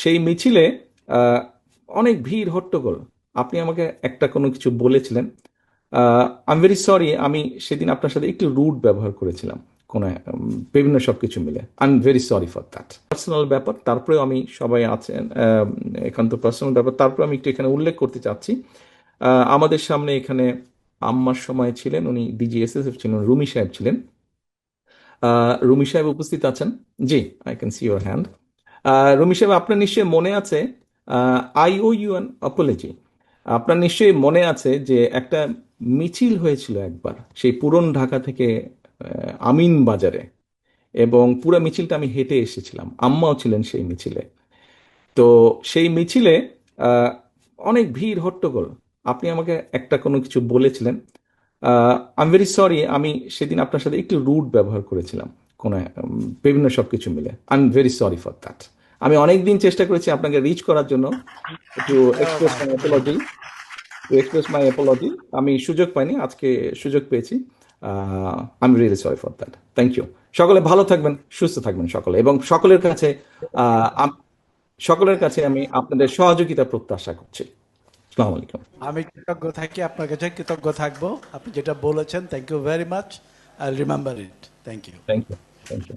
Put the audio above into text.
সেই মিছিলে অনেক ভিড় হট্টগোল। আপনি আমাকে একটা কোনো কিছু বলেছিলেন। আই এম ভেরি সরি আমি সেদিন আপনার সাথে একটু রুট ব্যবহার করেছিলাম কোনো বিভিন্ন সবকিছু মিলে। I am very sorry for that personal ব্যাপার তারপরেও আমি সবাই আছেন আহ, তো পার্সোনাল ব্যাপার তারপরে আমি একটু এখানে উল্লেখ করতে চাচ্ছি। আমাদের সামনে এখানে আম্মার সময় ছিলেন উনি ডিজিএসএসএফ ছিলেন রুমি সাহেব ছিলেন। রুমি সাহেব উপস্থিত আছেন। জি I can see your hand Rumi সাহেব, আপনার নিশ্চয়ই মনে আছে I owe you an apology আপনার নিশ্চয়ই মনে আছে যে একটা মিছিল হয়েছিল একবার, সেই পুরন ঢাকা থেকে আমিন বাজারে, এবং পুরো মিছিলটা আমি হেঁটে এসেছিলাম। আম্মাও ছিলেন সেই মিছিলে। তো সেই মিছিলে অনেক ভিড়, হট্টগোল। আপনি আমাকে একটা কোনো কিছু বলেছিলেন। আই এম ভেরি সরি আমি সেদিন আপনার সাথে একটু রুট ব্যবহার করেছিলাম। কোনো বিভিন্ন সবকিছু মিলে। I am very sorry for that আমি অনেক দিন চেষ্টা করেছি আপনাকে রিচ করার জন্য একটু express my apology to express my apology আমি সুযোগ পাইনি আজকে সুযোগ পেয়েছি। I am really sorry for that thank you সকলে ভালো থাকবেন সুস্থ থাকবেন সকলে। এবং সকলের কাছে সকলের কাছে আমি আপনাদের সহযোগিতা প্রত্যাশা করছি। আসসালামু আলাইকুম। আমি কৃতজ্ঞ থাকি আপনার কাছে কৃতজ্ঞ থাকব। আপনি যেটা বলেছেন thank you very much I remember it thank you thank you thank you